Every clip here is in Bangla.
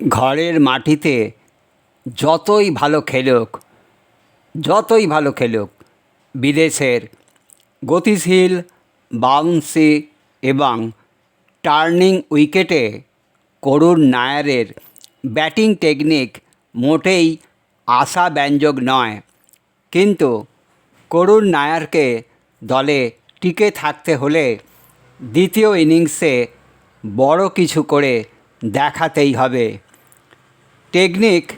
ঘরের মাটিতে যতই ভালো খেলুক, যতই ভালো খেলুক, বিদেশের গতিশীল বাউন্সি এবং টার্নিং উইকেটে করুণ নায়ারের ব্যাটিং টেকনিক মোটেই আশাব্যঞ্জক নয়। কিন্তু করুণ নায়ারকে দলে টিকে থাকতে হলে দ্বিতীয় ইনিংসে বড় কিছু করে দেখাতেই হবে। টেকনিক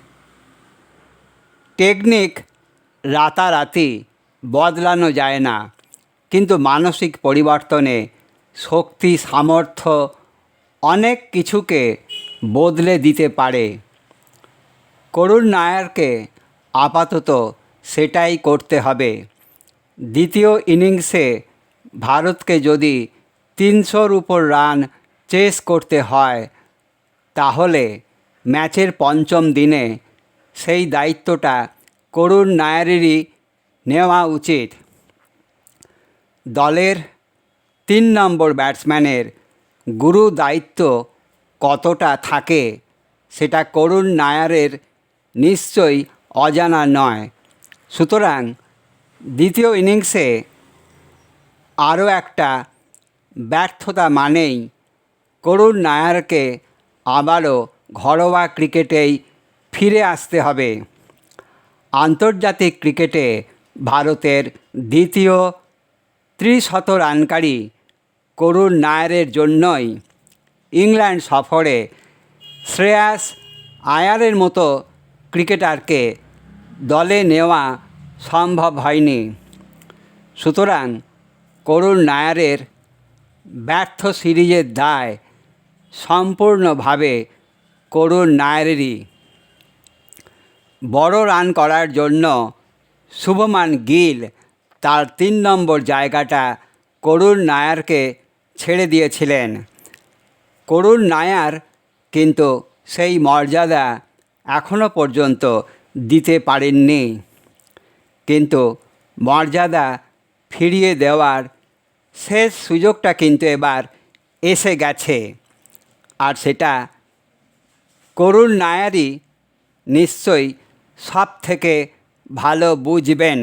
টেকনিক রাতারাতি বদলানো যায় না। কিন্তু মানসিক পরিবর্তনে শক্তি, সামর্থ্য অনেক কিছুকে বদলে দিতে পারে। করুণ নায়ারকে আপাতত সেটাই করতে হবে। দ্বিতীয় ইনিংসে ভারতকে যদি তিনশোর উপর রান চেস করতে হয়, তাহলে ম্যাচের পঞ্চম দিনে সেই দায়িত্বটা করুণ নায়ারেরই নেওয়া উচিত। দলের তিন নম্বর ব্যাটসম্যানের গুরু দায়িত্ব কতটা থাকে সেটা করুণ নায়ারের নিশ্চয়ই অজানা নয়। সুতরাং দ্বিতীয় ইনিংসে আরও একটা ব্যর্থতা মানেই করুণ নায়ারকে আবারও ঘরোয়া ক্রিকেটেই ফিরে আসতে হবে। আন্তর্জাতিক ক্রিকেটে ভারতের দ্বিতীয় ত্রিশত রানকারী করুণ নায়ারের জন্যই ইংল্যান্ড সফরে শ্রেয়াস আয়ারের মতো ক্রিকেটারকে দলে নেওয়া সম্ভব হয়নি। সুতরাং করুণ নায়ারের ব্যর্থ সিরিজের দায় সম্পূর্ণভাবে করুণ নায়ারেরই বড় রান করার জন্য শুভমান গিল তার তিন নম্বর জায়গাটা করুণ নায়ারকে ছেড়ে দিয়েছিলেন। করুণ নায়ার কিন্তু সেই মর্যাদা এখনও পর্যন্ত দিতে পারেননি। কিন্তু মর্যাদা ফিরিয়ে দেওয়ার শেষ সুযোগটা কিন্তু এবার এসে গেছে। আর সেটা করুণ নায়ারই নিশ্চয়ই সব থেকে ভালো বুঝবেন।